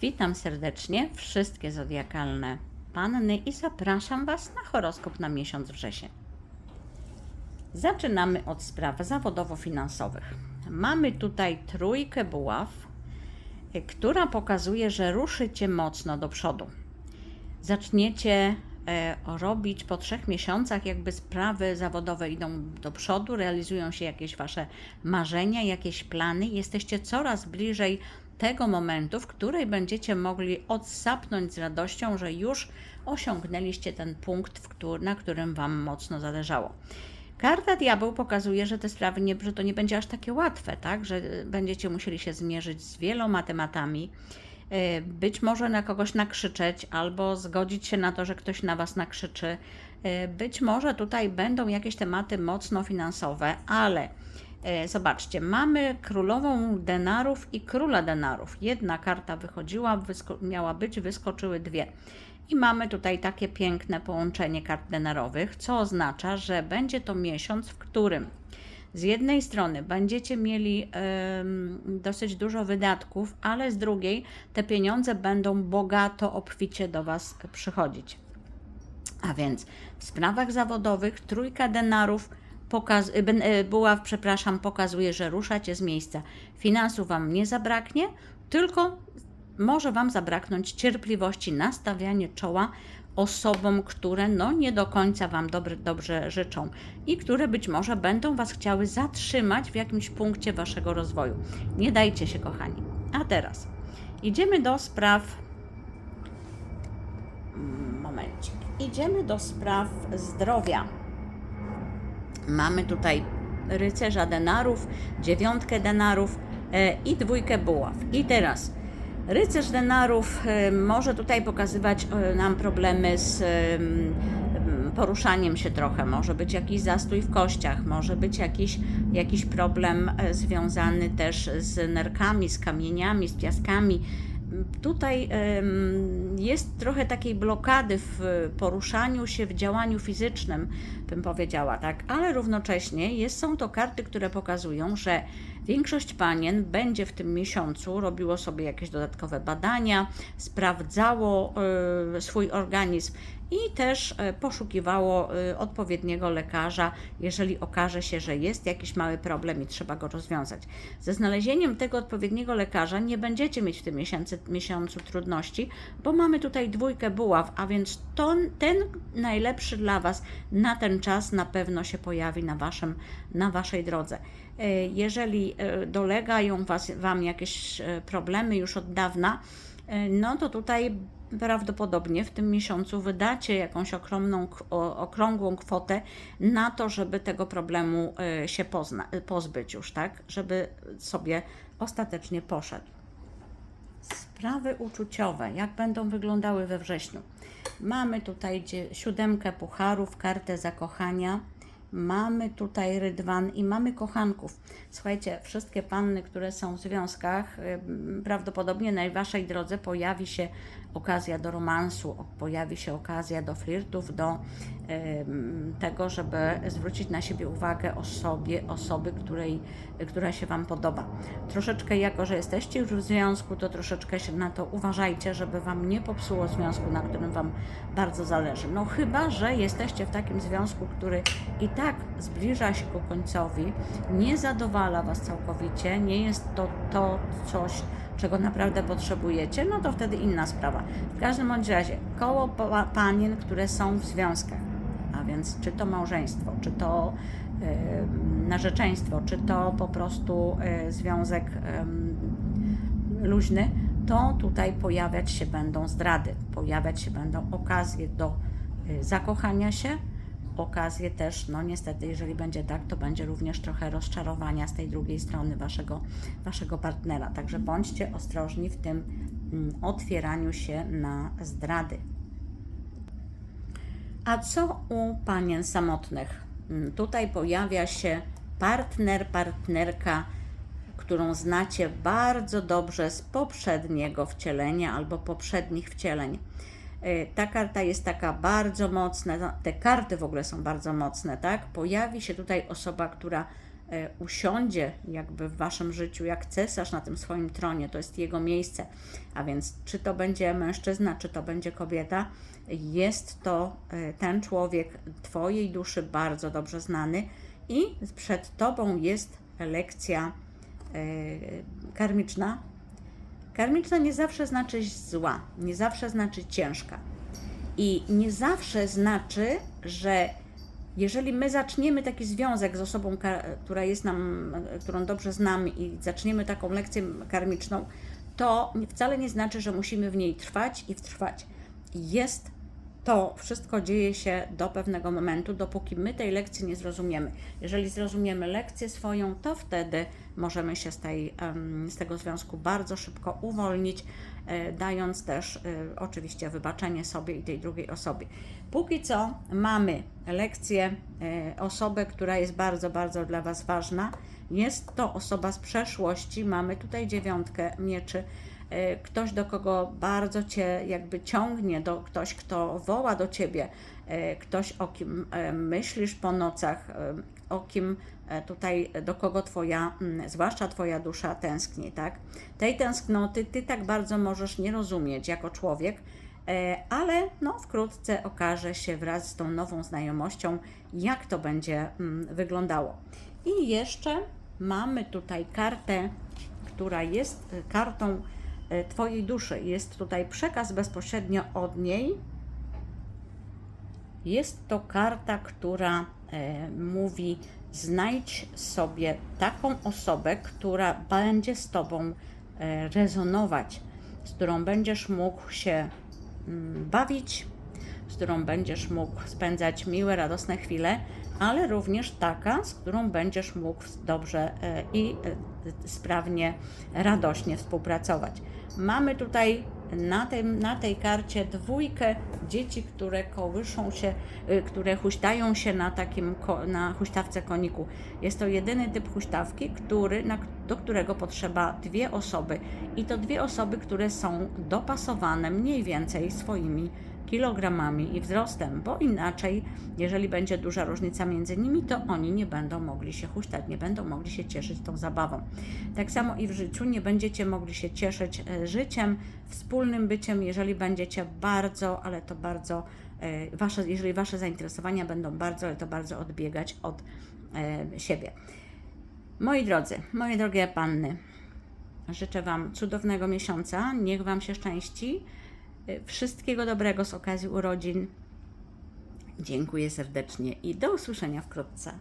Witam serdecznie wszystkie zodiakalne panny i zapraszam Was na horoskop na miesiąc wrzesień. Zaczynamy od spraw zawodowo-finansowych. Mamy tutaj trójkę buław, y, która pokazuje, że ruszycie mocno do przodu. Zaczniecie e, robić po trzech miesiącach, jakby sprawy zawodowe idą do przodu, realizują się jakieś Wasze marzenia, jakieś plany. Jesteście coraz bliżej tego momentu, w której będziecie mogli odsapnąć z radością, że już osiągnęliście ten punkt, na którym Wam mocno zależało. Karta diabeł pokazuje, że te sprawy nie, że to nie będzie aż takie łatwe, tak? Że y, będziecie musieli się zmierzyć z wieloma tematami. y, Być może na kogoś nakrzyczeć, albo zgodzić się na to, że ktoś na Was nakrzyczy. Y, Być może tutaj będą jakieś tematy mocno finansowe, ale Zobaczcie, mamy królową denarów i króla denarów. Jedna karta wychodziła, miała być, wyskoczyły dwie. I mamy tutaj takie piękne połączenie kart denarowych, co oznacza, że będzie to miesiąc, w którym z jednej strony będziecie mieli dosyć dużo wydatków, ale z drugiej te pieniądze będą bogato, obficie do Was przychodzić. A więc w sprawach zawodowych trójka denarów pokaz, y, y, buław, przepraszam, pokazuje, że ruszacie z miejsca. Finansów Wam nie zabraknie, tylko może Wam zabraknąć cierpliwości na stawianie czoła osobom, które no nie do końca Wam dobry, dobrze życzą i które być może będą Was chciały zatrzymać w jakimś punkcie Waszego rozwoju. Nie dajcie się, kochani. A teraz idziemy do spraw Mm, momencik. Idziemy do spraw zdrowia. Mamy tutaj rycerza denarów, dziewiątkę denarów e, i dwójkę buław. I teraz rycerz denarów e, może tutaj pokazywać e, nam problemy z em, em, poruszaniem się trochę. Może być jakiś zastój w kościach, może być jakiś, jakiś problem związany też z nerkami, z kamieniami, z piaskami. Tutaj jest trochę takiej blokady w poruszaniu się, w działaniu fizycznym, bym powiedziała, tak, ale równocześnie jest, są to karty, które pokazują, że większość panien będzie w tym miesiącu robiło sobie jakieś dodatkowe badania, sprawdzało e, swój organizm i też e, poszukiwało e, odpowiedniego lekarza, jeżeli okaże się, że jest jakiś mały problem i trzeba go rozwiązać. Ze znalezieniem tego odpowiedniego lekarza nie będziecie mieć w tym miesiącu, miesiącu trudności, bo mamy tutaj dwójkę buław, a więc to, ten najlepszy dla Was na ten czas na pewno się pojawi na, waszym, na Waszej drodze. E, Jeżeli e, dolegają was, Wam jakieś e, problemy już od dawna, no to tutaj prawdopodobnie w tym miesiącu wydacie jakąś okromną, okrągłą kwotę na to, żeby tego problemu się pozna, pozbyć już, tak? Żeby sobie ostatecznie poszedł. Sprawy uczuciowe, jak będą wyglądały we wrześniu? Mamy tutaj siódemkę pucharów, kartę zakochania. Mamy tutaj rydwan i mamy kochanków. Słuchajcie, wszystkie panny, które są w związkach, ym, prawdopodobnie na waszej drodze pojawi się okazja do romansu, pojawi się okazja do flirtów, do ym, tego, żeby zwrócić na siebie uwagę osobie, osoby, której, która się Wam podoba. Troszeczkę, jako że jesteście już w związku, to troszeczkę się na to uważajcie, żeby Wam nie popsuło związku, na którym Wam bardzo zależy. No chyba, że jesteście w takim związku, który i tak zbliża się ku końcowi, nie zadowala Was całkowicie, nie jest to, to coś, czego naprawdę potrzebujecie, no to wtedy inna sprawa. W każdym bądź razie, koło pa- panien, które są w związkach, a więc czy to małżeństwo, czy to e, narzeczeństwo, czy to po prostu e, związek em, luźny, to tutaj pojawiać się będą zdrady, pojawiać się będą okazje do e, zakochania się, okazje też, no niestety, jeżeli będzie tak, to będzie również trochę rozczarowania z tej drugiej strony waszego, waszego partnera. Także bądźcie ostrożni w tym mm, otwieraniu się na zdrady. A co u panien samotnych? Mm, Tutaj pojawia się partner, partnerka, którą znacie bardzo dobrze z poprzedniego wcielenia albo poprzednich wcieleń. Y, Ta karta jest taka bardzo mocna, te karty w ogóle są bardzo mocne, tak? Pojawi się tutaj osoba, która e, usiądzie jakby w waszym życiu jak cesarz na tym swoim tronie, to jest jego miejsce. A więc czy to będzie mężczyzna, czy to będzie kobieta, jest to e, ten człowiek twojej duszy bardzo dobrze znany i przed tobą jest lekcja e, karmiczna. Karmiczna nie zawsze znaczy zła, nie zawsze znaczy ciężka. I nie zawsze znaczy, że jeżeli my zaczniemy taki związek z osobą, która jest nam, którą dobrze znamy i zaczniemy taką lekcję karmiczną, to wcale nie znaczy, że musimy w niej trwać i wtrwać. Jest to wszystko dzieje się do pewnego momentu, dopóki my tej lekcji nie zrozumiemy. Jeżeli zrozumiemy lekcję swoją, to wtedy możemy się z, tej, z tego związku bardzo szybko uwolnić, e, dając też e, oczywiście wybaczenie sobie i tej drugiej osobie. Póki co mamy lekcję, e, osobę, która jest bardzo, bardzo dla Was ważna. Jest to osoba z przeszłości. Mamy tutaj dziewiątkę mieczy ktoś, do kogo bardzo cię jakby ciągnie, do, ktoś, kto woła do ciebie, e, ktoś, o kim e, myślisz po nocach, e, o kim e, tutaj, do kogo twoja, zwłaszcza twoja dusza tęskni, tak? Tej tęsknoty ty tak bardzo możesz nie rozumieć jako człowiek, e, ale no, wkrótce okaże się wraz z tą nową znajomością, jak to będzie wyglądało. I jeszcze mamy tutaj kartę, która jest e, kartą e, Twojej duszy. Jest tutaj przekaz bezpośrednio od niej. Jest to karta, która e, mówi: znajdź sobie taką osobę, która będzie z Tobą e, rezonować, z którą będziesz mógł się mm, bawić, z którą będziesz mógł spędzać miłe, radosne chwile, ale również taka, z którą będziesz mógł dobrze e, i e, sprawnie, radośnie współpracować. Mamy tutaj na, tym, na tej karcie dwójkę dzieci, które kołyszą się, y, które huśtają się na takim, na huśtawce koniku. Jest to jedyny typ huśtawki, który, na, do którego potrzeba dwie osoby i to dwie osoby, które są dopasowane mniej więcej swoimi kilogramami i wzrostem, bo inaczej, jeżeli będzie duża różnica między nimi, to oni nie będą mogli się huśtać, nie będą mogli się cieszyć tą zabawą. Tak samo i w życiu nie będziecie mogli się cieszyć e, życiem, wspólnym byciem, jeżeli będziecie bardzo, ale to bardzo, e, wasze, jeżeli wasze zainteresowania będą bardzo, ale to bardzo odbiegać od e, siebie. Moi drodzy, moje drogie panny, życzę Wam cudownego miesiąca, niech Wam się szczęści, wszystkiego dobrego z okazji urodzin. Dziękuję serdecznie i do usłyszenia wkrótce.